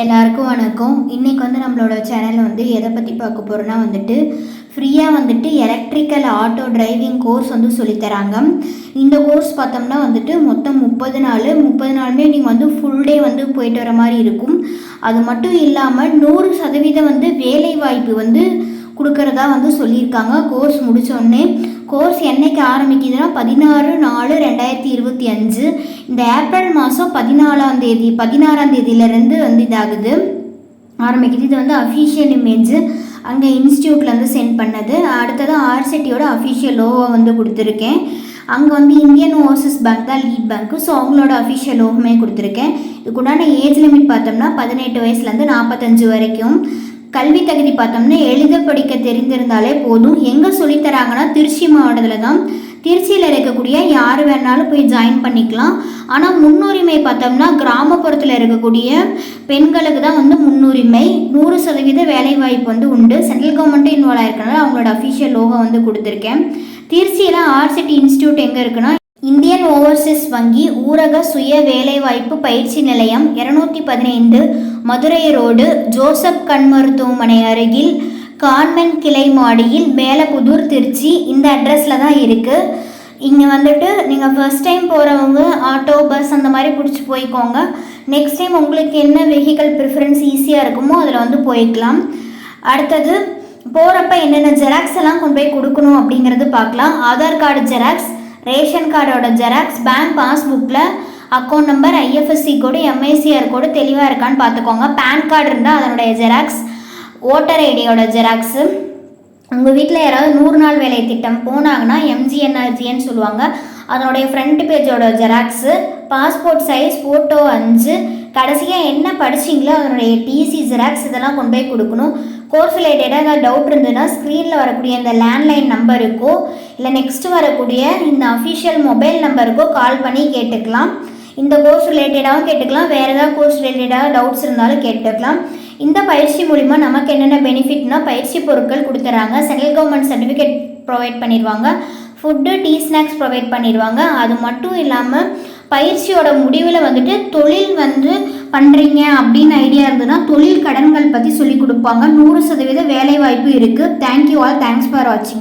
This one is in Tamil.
எல்லாருக்கும் வணக்கம். இன்றைக்கி வந்து நம்மளோட சேனல் வந்து எதை பற்றி பார்க்க போகிறோன்னா வந்துட்டு ஃப்ரீயாக வந்துட்டு எலக்ட்ரிக்கல் ஆட்டோ டிரைவிங் கோர்ஸ் வந்து சொல்லித்தராங்க இந்த கோர்ஸ் பார்த்தோம்னா வந்துட்டு மொத்தம் முப்பது நாள். முப்பது நாளுமே நீங்கள் வந்து ஃபுல் டே வந்து போயிட்டு வர மாதிரி இருக்கும். அது மட்டும் இல்லாமல் நூறு சதவீதம் வந்து வேலை வாய்ப்பு வந்து கொடுக்கறதா வந்து சொல்லியிருக்காங்க. கோர்ஸ் முடித்தோடனே கோர்ஸ் என்னைக்கு ஆரம்பிக்குதுன்னா பதினாறு நாலு ரெண்டாயிரத்தி இருபத்தி அஞ்சு. இந்த ஏப்ரல் மாதம் பதினாலாம் தேதி பதினாறாம் தேதியிலேருந்து வந்து இதாகுது. ஆரம்பிக்குது. இது வந்து அஃபீஷியல் இமேஜ் அங்கே இன்ஸ்டியூட்லேருந்து சென்ட் பண்ணது. அடுத்தது ஆர்சிட்டியோட அஃபீஷியல் லோவை வந்து கொடுத்துருக்கேன். அங்கே வந்து இந்தியன் ஓவர்சீஸ் பேங்க் தான் லீட் பேங்க்கு ஸோ அவங்களோட அஃபிஷியல் லோகமே கொடுத்துருக்கேன். இதுக்குண்டான ஏஜ் லிமிட் பார்த்தோம்னா பதினெட்டு வயசுலேருந்து நாற்பத்தஞ்சு வரைக்கும். கல்வி தகுதி பார்த்தோம்னா எழுத படிக்க தெரிந்திருந்தாலே போதும். எங்கே சொல்லித்தராங்கன்னா திருச்சி மாவட்டத்தில் தான் திருச்சியில் இருக்கக்கூடிய யார் வேணாலும் போய் ஜாயின் பண்ணிக்கலாம். ஆனால் முன்னுரிமை பார்த்தோம்னா கிராமப்புறத்தில் இருக்கக்கூடிய பெண்களுக்கு தான் வந்து முன்னுரிமை. நூறு சதவீத வேலைவாய்ப்பு வந்து உண்டு. சென்ட்ரல் கவர்மெண்ட்டும் இன்வால்வ் ஆயிருக்கனால அவங்களோட அஃபிஷியல் லோகோ வந்து கொடுத்துருக்கேன். திருச்சியில் ஆர்சிட்டி இன்ஸ்டியூட் எங்கே இருக்குன்னா இந்தியன் ஓவர்சீஸ் வங்கி ஊரக சுய வேலைவாய்ப்பு பயிற்சி நிலையம் இருநூத்தி பதினைந்து மதுரை ரோடு ஜோசப் கண் மருத்துவமனை அருகில் கான்வென்ட் கிளை மாடியில் மேலப்புதூர் திருச்சி இந்த அட்ரஸில் தான் இருக்குது இங்கே வந்துட்டு நீங்கள் ஃபர்ஸ்ட் டைம் போகிறவங்க ஆட்டோ பஸ் அந்த மாதிரி பிடிச்சி போய்க்கோங்க. நெக்ஸ்ட் டைம் உங்களுக்கு என்ன வெஹிக்கல் ப்ரிஃபரன்ஸ் ஈஸியாக இருக்குமோ அதில் வந்து போய்க்கலாம். அடுத்தது போகிறப்ப என்னென்ன ஜெராக்ஸ் எல்லாம் கொண்டு போய் கொடுக்கணும் அப்படிங்கிறது பார்க்கலாம். ஆதார் கார்டு ஜெராக்ஸ் ரேஷன் கார்டோட xerox bank பாஸ்புக்கில் account number IFSC code MICR code தெளிவாக இருக்கான்னு பார்த்துக்கோங்க பேன் கார்டு இருந்தால் அதனுடைய ஜெராக்ஸ் ஓட்டர் ஐடியோட ஜெராக்ஸு. உங்கள் வீட்டில் யாராவது நூறு நாள் வேலை திட்டம் போனாங்கன்னா எம்ஜிஎன்ஆர்ஜின்னு சொல்லுவாங்க. அதனுடைய ஃப்ரண்ட் பேஜோட ஜெராக்ஸு. பாஸ்போர்ட் சைஸ் ஃபோட்டோ அஞ்சு. கடைசியாக என்ன படிச்சிங்களோ அதனுடைய டிசி ஜெராக்ஸ் இதெல்லாம் கொண்டு போய் கொடுக்கணும். கோர்ஸ் ரிலேட்டடாக ஏதாவது டவுட் இருந்ததுன்னா ஸ்க்ரீனில் வரக்கூடிய இந்த லேண்ட்லைன் நம்பருக்கோ இல்லை நெக்ஸ்ட் வரக்கூடிய இந்த அஃபிஷியல் மொபைல் நம்பருக்கோ கால் பண்ணி கேட்டுக்கலாம். இந்த கோர்ஸ் ரிலேட்டடாகவும் கேட்டுக்கலாம். வேறு ஏதாவது கோர்ஸ் ரிலேட்டடாக டவுட்ஸ் இருந்தாலும் கேட்டுக்கலாம். இந்த பயிற்சி மூலிமா நமக்கு என்னென்ன பெனிஃபிட்னா பயிற்சி பொருட்கள் கொடுத்துறாங்க சென்ட்ரல் கவர்மெண்ட் சர்டிஃபிகேட் ப்ரொவைட் பண்ணிடுவாங்க ஃபுட்டு டீ ஸ்நாக்ஸ் ப்ரொவைட் பண்ணிடுவாங்க அது மட்டும் இல்லாமல் பயிற்சியோட முடிவில் வந்துட்டு தொழில் வந்து பண்ணுறீங்க அப்படின்னு ஐடியா இருந்ததுன்னா தொழில் கடன்கள் பற்றி சொல்லி கொடுப்பாங்க. நூறு சதவீத வேலைவாய்ப்பு இருக்குது தேங்க்யூ ஆல் தேங்க்ஸ் ஃபார் வாட்சிங்